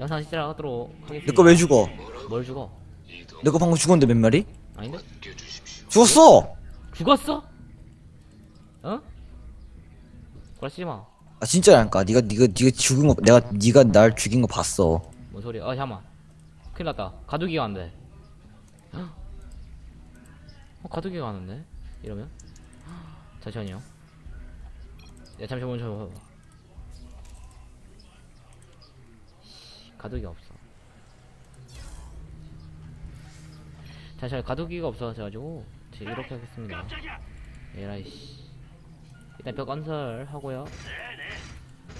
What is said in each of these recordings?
영상 시작하도록 하겠습니다. 내거왜 죽어? 뭘 죽어? 내거 방금 죽었는데 몇 마리? 아닌데? 죽었어! 죽었어? 어? 그러지 마. 아 진짜라니까 니가 니가 니가 죽은 거 내가 니가 날 죽인 거 봤어 뭔 소리야? 아 잠만. 큰일 났다. 가두기가 안 돼. 헉. 어 가두기가 안 왔네. 이러면? 잠시만요. 야 잠시만 멈춰. 씨, 가두기가 없어. 잠시만 가두기가 없어가지고 제가 이렇게 하겠습니다. 에라이씨. 일단 벽 건설하고요.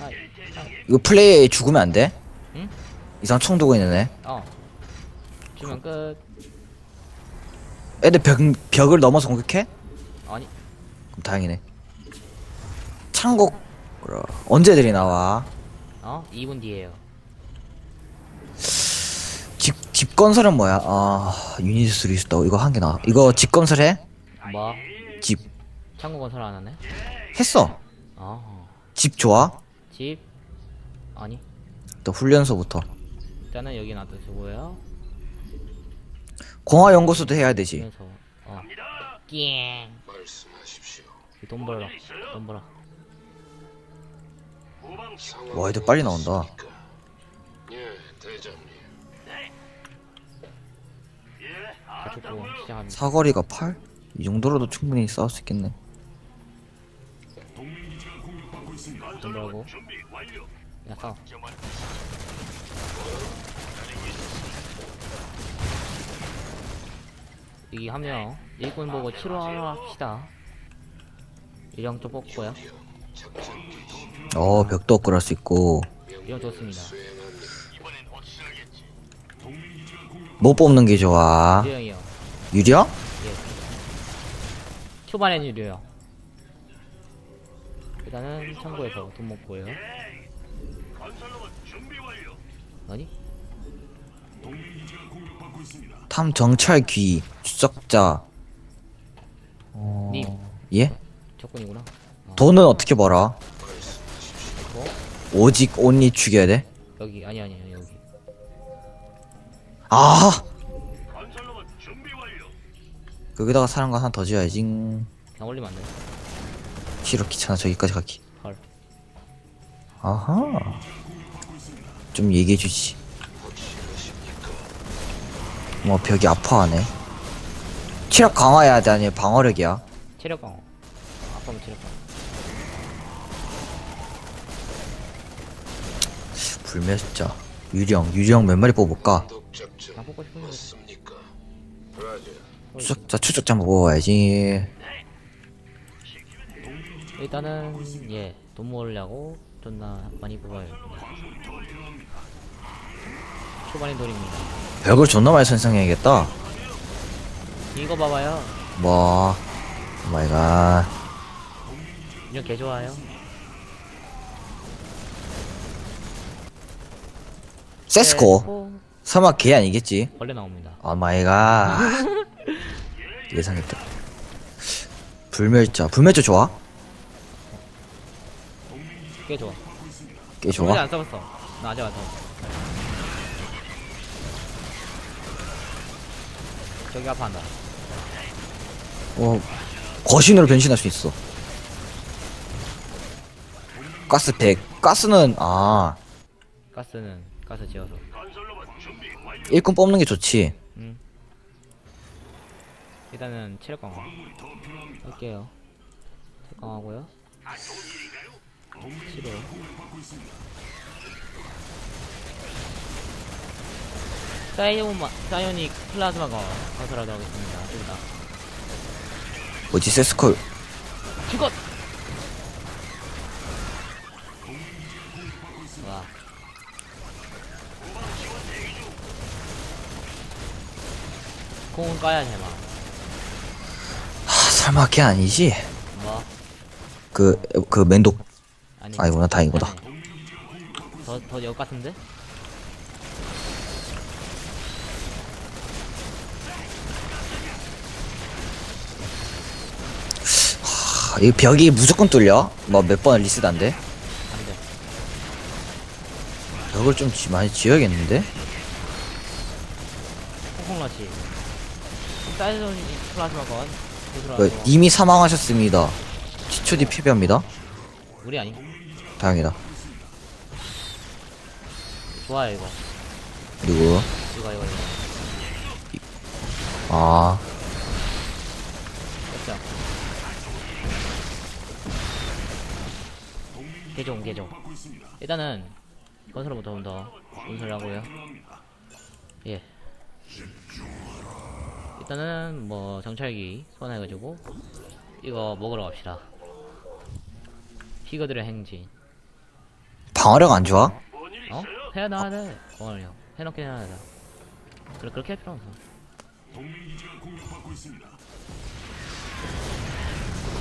아, 아, 이거 플레이 죽으면 안 돼? 응? 이상 총 들고 있는 애 어. 주면 끝. 애들 벽, 벽을 넘어서 공격해? 아니 그럼 다행이네 참고 그래. 언제 애들이 나와? 어? 2분 뒤에요. 집, 집 건설은 뭐야? 아 유니스 리스터 이거 한 개 나와 이거 집 건설 해? 뭐? 집 창고 건설 안 하네? 했어 어. 집 좋아? 집? 아니. 또 훈련소부터 일단은 여기 놔두시고요. 공화연구소도 해야 되지 어. 끼잉. 돈 벌어. 돈 벌어. 와 애들 빨리 나온다 예, 대장님. 가축고 시작합니다. 사거리가 8? 이 정도로도 충분히 싸울 수 있겠네 돈 벌고. 야 싸워. 여기 한 명. 일꾼 보고 치료합시다. 이령 좀 뽑고요. 어 벽도 업그레이드 할수 있고 이령 좋습니다. 뭐 뽑는 게 좋아? 유령이요. 유령? 예. 초반엔 유료요. 일단은 창고에서 돈 먹고요. 아니? 탐 정찰 귀 추적자 어... 님. 예? 적군이구나. 돈은 어떻게 벌어? 뭐? 오직 온리 죽여야 돼? 여기 아니 아니, 여기. 아! 여기다가 사람과 하나 더 지어야지. 그냥 올리면 안 돼. 싫어 귀찮아. 저기까지 가기 헐. 아하. 좀 얘기해주지. 뭐 벽이 아파하네. 체력 강화해야 돼? 아니 방어력이야? 체력 강화. 아까면 체력 강화. 불멸자 유령 유령 몇 마리 뽑을까? 나 뽑고 싶은데. 추적자 추적자 뽑아야지 일단은 예. 돈 모으려고 존나 많이 뽑아요. 초반인 돈입니다. 벽을 존나 많이 선생해야겠다 이거 봐봐요. 뭐 오마이갓 이런 개 좋아요. 세스코 세스코. 설마 걔 아니겠지 벌레 나옵니다. 오마이갓 예상했다 불멸자 불멸자 좋아? 꽤 좋아. 꽤 좋아? 좋아? 안 써봤어. 나 아직 안 써봤어. 저기 아파한다. 어 거신으로 변신할 수 있어 가스 100 가스는 아 가스는 가스 지어서. 일꾼 뽑는 게 좋지 음. 일단은 체력 강화. 할게요. 체력 강화고요. 치료. 사이오마, 사이오닉 플라즈마 강화 건설하도록 하겠습니다. 좀 이따. 뭐지 세스코 죽었! 와. 공은 까야 제마. 아, 설마 걔 아니지? 뭐? 그그 멘독 아니. 아이구나 다행이구나 더, 더역 같은데? 아, 이 벽이 무조건 뚫려? 뭐 몇 번 리셋 안 돼? 안 돼. 벽을 좀 지, 많이 지어야겠는데? 콩콩라치 사이즈 플라즈마 건 그, 이미 사망하셨습니다. 10초 뒤 패배합니다. 우리 아니? 다행이다. 좋아요 이거. 누구? 이거 이거 이거. 아, 됐죠? 개종 개종. 일단은 건설부터 좀더 건설하고요. 예 일단은 뭐 정찰기 소환해가지고 이거 먹으러 갑시다. 피거들의 행진. 방어력 안 좋아? 어? 해야 나야 돼. 오늘요 해놓긴 해야 돼. 그래 그렇게 할 필요 없어.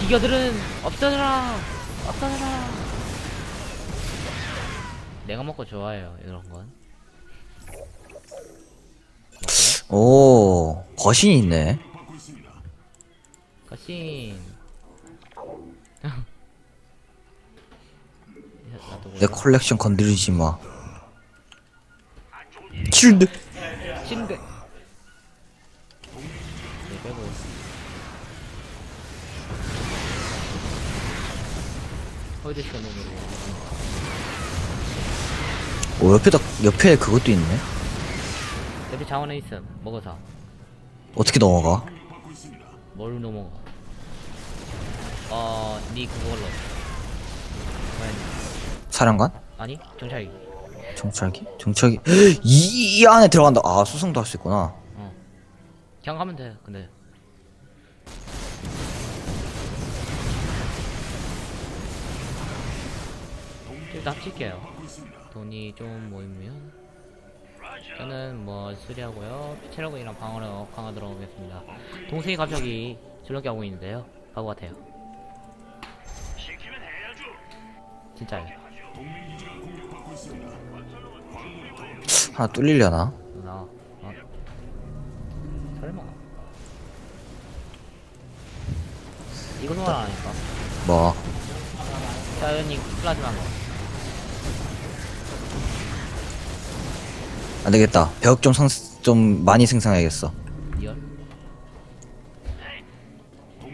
비교들은 없어져라. 없어져라. 내가 먹고 좋아해요 이런 건 오, 거신이 있네. 거신 내 컬렉션 건드리지 마. 치운데? 시간 놈으로 오, 옆에다, 옆에 그것도 있네. 옆에 자원에 있음 먹어서 어떻게 넘어가? 뭘 넘어가 어 니 그걸로 뭐야, 사령관? 아니 정찰기 정찰기? 정찰기? 이, 이 안에 들어간다. 아, 수송도 할 수 있구나. 어 그냥 가면 돼 근데 일단 합칠게요 돈이 좀 모이면 저는 뭐 수리하고요. 체력이랑 방어력 강화 들어오겠습니다. 동생이 갑자기 줄넘기 하고 있는데요. 바보 같아요. 진짜요? 하나 뚫리려나? 나 어? 설마. 이거 소환하니까? 뭐, 자연이 플라즈마. 거 안 되겠다. 벽좀 성, 좀 많이 생성해야겠어. 리얼?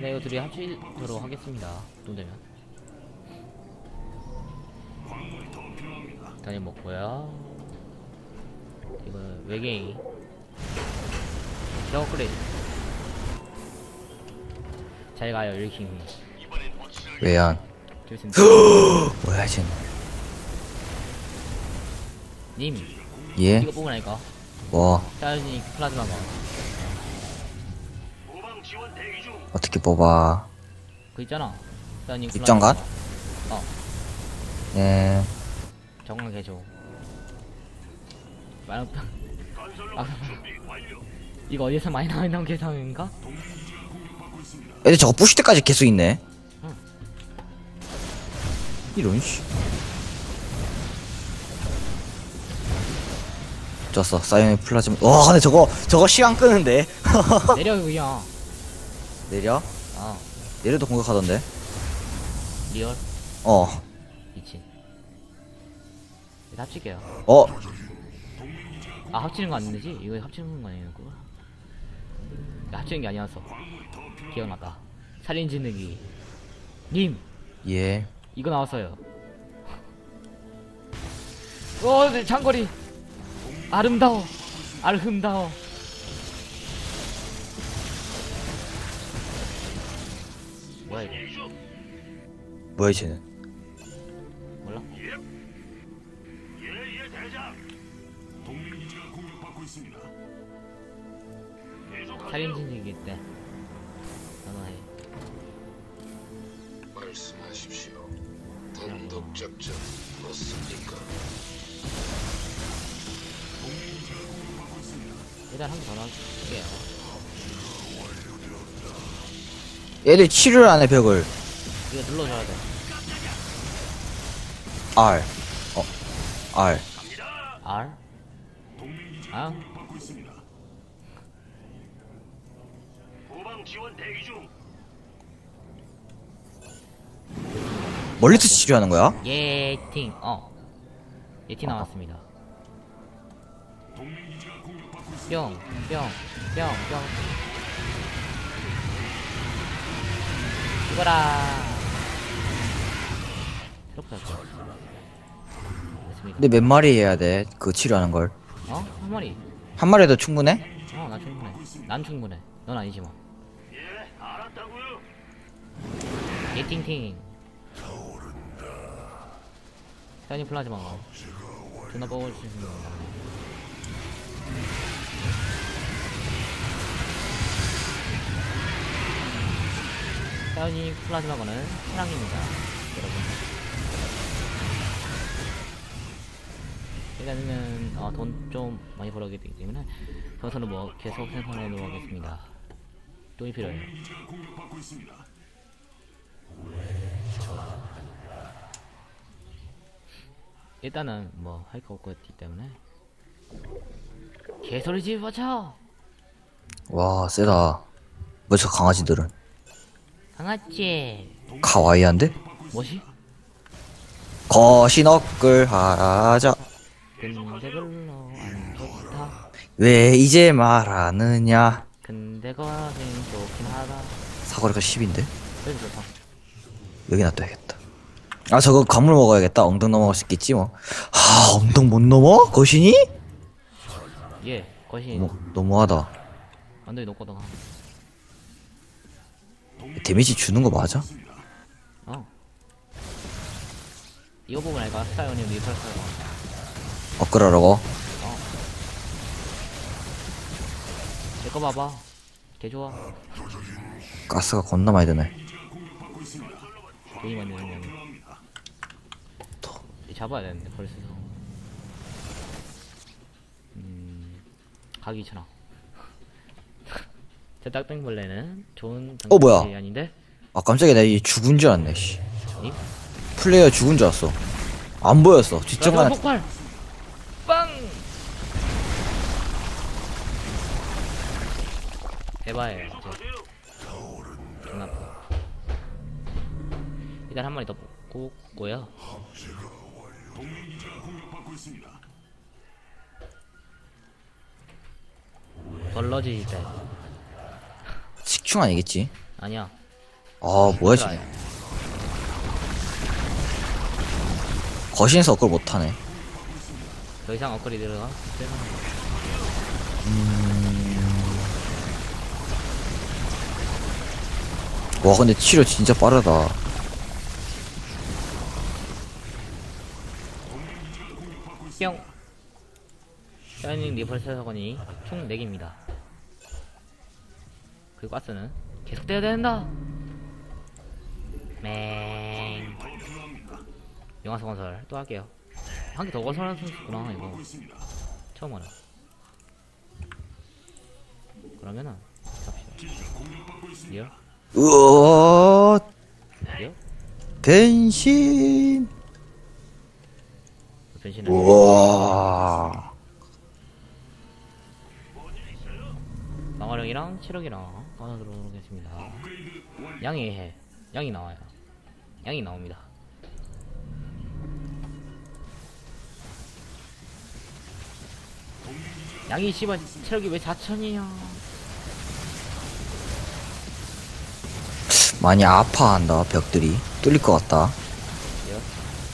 네 이거 둘이 합치도록 하겠습니다. 돈 되면. 단위 먹고요. 이거 외계인. 저거 그래 잘 가요 일킹 외안. 뭐야, 쟤는. 님 예? 이거 나니까 뭐, 자연이 플라즈마 거 어떻게 뽑아. 그 있잖아 자연이 입장관? 어 예. 정강 개조 말 아, 이거 어디서 많이 나오는 계산인가? 애들 저거 부실 때까지 계속 있네. 응. 이런 씨. 졌어. 사이언의 플라즈마. 와, 근데 저거 저거 시간 끄는데. 내려 그냥 내려? 아 내려도 공격하던데. 리얼 어. 미친 이거 합칠게요 어. 아 합치는 거 아니지? 이거 합치는 거 아니에요 그거? 이거 합치는 게 아니었어 기억났다 살인지능이 님 예. 이거 나왔어요 어 네, 장거리 아름다워 아름다워 뭐야 이거 뭐야 쟤는? 몰라? 살인진이기 때 나눠해 말씀하십시오. 단독 작전 맞습니까? 일단 한 번 더 넣을게요 얘들 치료를 안 해 벽을. 이거 눌러줘야 돼 R. 어. R. R? 아? 멀리서 치료하는 거야? 예팅 어 예티 나왔습니다. 뿅, 뿅, 뿅, 뿅. 죽어라. 이렇게. 됐습니다. 근데 몇 마리 해야 돼? 그 치료하는 걸. 어? 한 마리. 한 마리도 충분해? 어, 나 충분해. 난 충분해. 넌 아니지 뭐. 예, 팅팅. 사연이 플라즈마. 존나 뻐글 수 있는 거. 사연이 플라즈마거는 사랑입니다. 여러분. 일단은 어, 돈좀 많이 벌어야 되기 때문에 저서는 뭐 계속 생산해 놓겠습니다. 돈이 필요해요. 일단은 뭐 할 거 없기 때문에 개소리 지 마쳐 와, 세다. 뭐저 강아지들은? 강아지 카와이한데? 뭐지? 거신 업글 하자. 근데 별로 안 좋다 왜 이제 말하느냐? 근데 거긴 좋긴 하다 사거리가 10인데? 그래도 좋다 여기 놔둬야겠다. 아, 저거 감물 먹어야겠다. 엉덩 넘어갈 수 있겠지, 뭐. 하, 엉덩 못 넘어? 거신이? 예 거신 뭐, 너무하다. 완전히 높거든 데미지 주는 거 맞아? 어 이거 보면 알까? 스타이언이 스타이언 업글하라고? 내거 봐봐 개 좋아 가스가 겁나 많이 드네. 돈이 많이 되는 거 잡아야 되는데 벌써 가기 전화 제 딱땡벌레는 좋은 어, 뭐야? 아닌데 아, 깜짝이야. 나 이 죽은 줄 알았네, 씨. 님? 플레이어 죽은 줄 알았어. 안 보였어. 라디오 뒷정만 폭발 빵 대바예요 저 존나 아파 일단 한 마리 더 뽑고요 벌러지 때 식충 아니겠지? 아니야 아, 뭐야, 지금. 거신에서 업글 못하네. 더 이상 업그레이드가 와, 근데 치료 진짜 빠르다. 뿅 샤이닝 리펄 사건이 총 4개입니다 그리고 가스는 계속 돼야 된다. 맹 영화서 건설 또 할게요. 한 개 더 건설할 수 있구나 이거. 처음 알아 그러면은 갑시다. 리얼? 우와, 리얼? 변신. 변신을 우와. 방어력이랑 체력이랑 받아들어 오겠습니다. 양이 해. 양이 나와요. 양이 나옵니다. 양이 씨발 체력이 왜 4천이야? 많이 아파한다, 벽들이. 뚫릴 것 같다. 요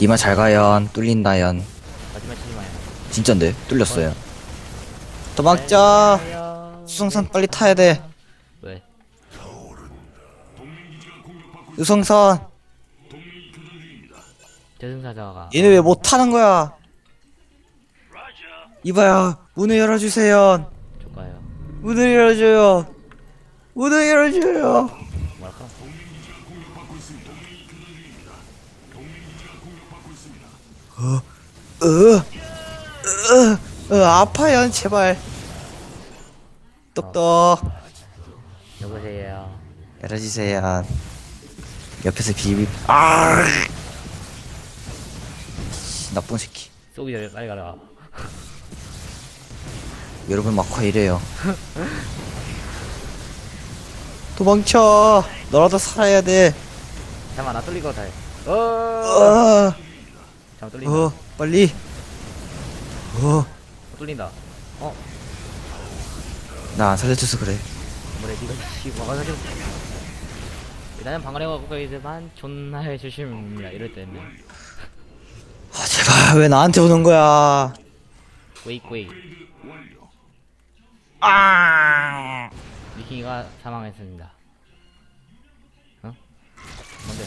니마 잘 가연, 뚫린다연. 마지막 치지 마요. 진짠데, 뚫렸어요. 도망쳐! 수송선 빨리 타야 돼. 수송선! 저승사자가 얘네 왜못 타는 거야? 이봐요, 문을 열어주세요. 줄까요? 문을 열어줘요. 문을 열어줘요. 뭐랄까? 으, 으, 으, 아파요, 제발. 똑똑. 여보세요. 열어주세요. 옆에서 비비, 아! 나쁜 새끼. 쏘기 전에 빨리 가라. 여러분 막화 이래요. 도망쳐. 너라도 살아야 돼. 잠깐만 나 뚫릴 것 같아. 어. 어, 잠깐 뚫린다. 어, 빨리. 어, 뚫린다 어 나 안 살려줘서 그래. 뭐래 니가 씨 와가지 고 나는 방어해갖고 있지만 존나 해주십니다 이럴 때는 아, 제발, 왜 나한테 오는 거야? 웨이웨이 아 미킹이가 사망했습니다 어? 뭔데?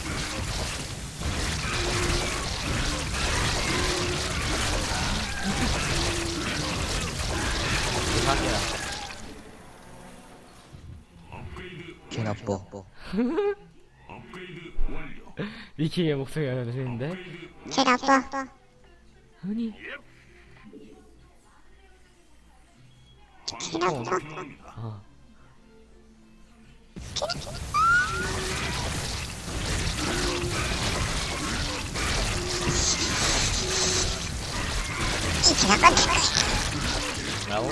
이거 할게요. 개 나빠. 미킹의 목소리가 들리는데? 제가 없어. 아니 제가 없어. 아이 제가 꺼내. 라고?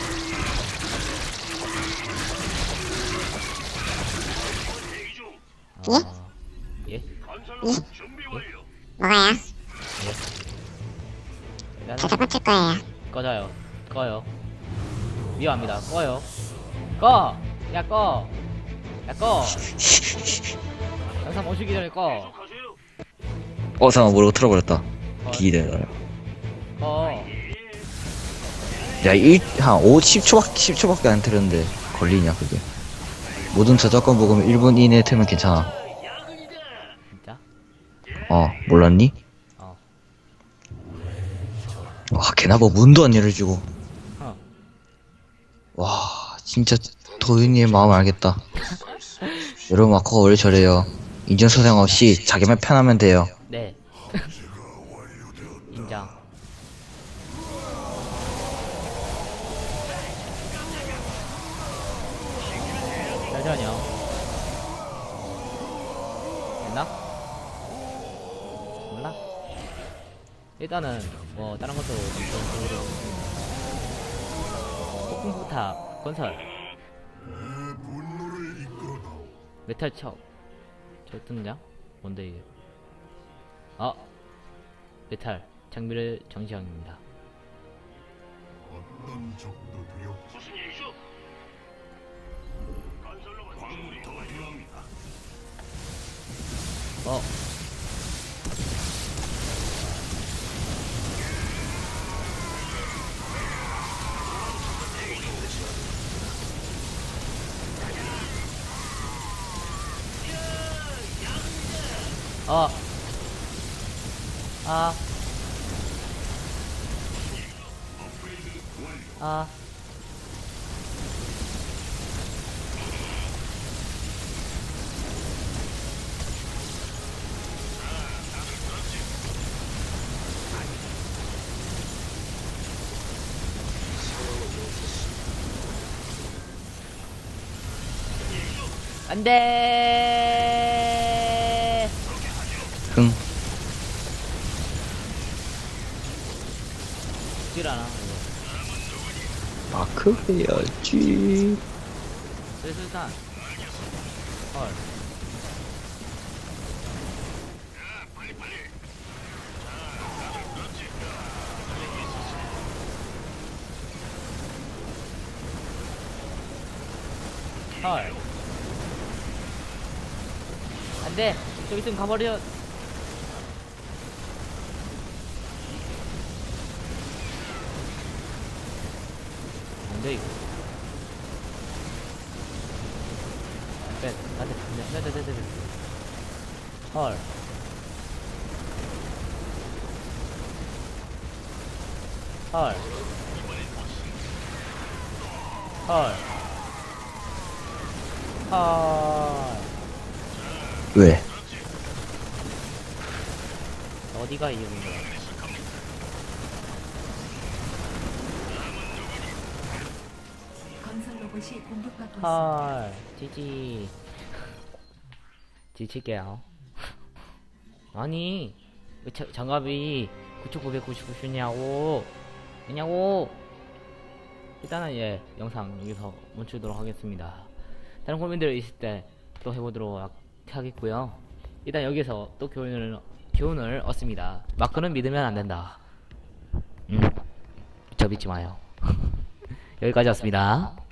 아, 예? 뭐가요? 일단은 제가 꺼칠 거예요. 꺼져요. 꺼요. 위험합니다. 꺼요. 꺼! 야, 꺼! 야, 꺼! 영상 멈추기 전에 꺼! 어, 잠깐 모르고 틀어버렸다. 꺼. 기대요. 꺼! 야, 일, 한 5, 10초밖, 10초밖에 안 틀었는데, 걸리냐, 그게. 모든 저작권 보면 1분 이내에 틀면 괜찮아. 어, 몰랐니? 어. 와, 걔나 뭐 문도 안 열어주고. 어. 와, 진짜 도윤이의 마음을 알겠다. 여러분, 마커가 원래 저래요. 인증서상 없이 자기만 편하면 돼요. 네. 인정. 잠시만요. 됐나? 몰라? 일단은 뭐 다른 것도 전적으로 폭풍포탑 건설. 메탈 척. 절등장? 뭔데 이게? 아 메탈. 장비를 정지형입니다. 어 안 돼. 흥. 죽질 않아. 마크 해야지. 슬슬탄. 헐. 헐. 안 돼. 좀 있으면 가버려. 안 돼, 이거. 빼, 안 돼, 안 돼, 안 돼, 안 돼, 안 돼, 안 돼. 헐. 헐. 헐. 헐. 왜? 어디가 이유인 거야? 건설 로봇이 공격받고 있습니다. 헐. 지지. 지칠게요. 아니, 왜 자, 장갑이 9,999냐고. 왜냐고. 일단은 예, 영상 여기서 멈추도록 하겠습니다. 다른 고민들 있을 때 또 해보도록 하- 하겠고요. 일단 여기서 또 교훈을, 교훈을 얻습니다. 마크는 믿으면 안 된다. 음. 더 믿지 마요. 여기까지였습니다.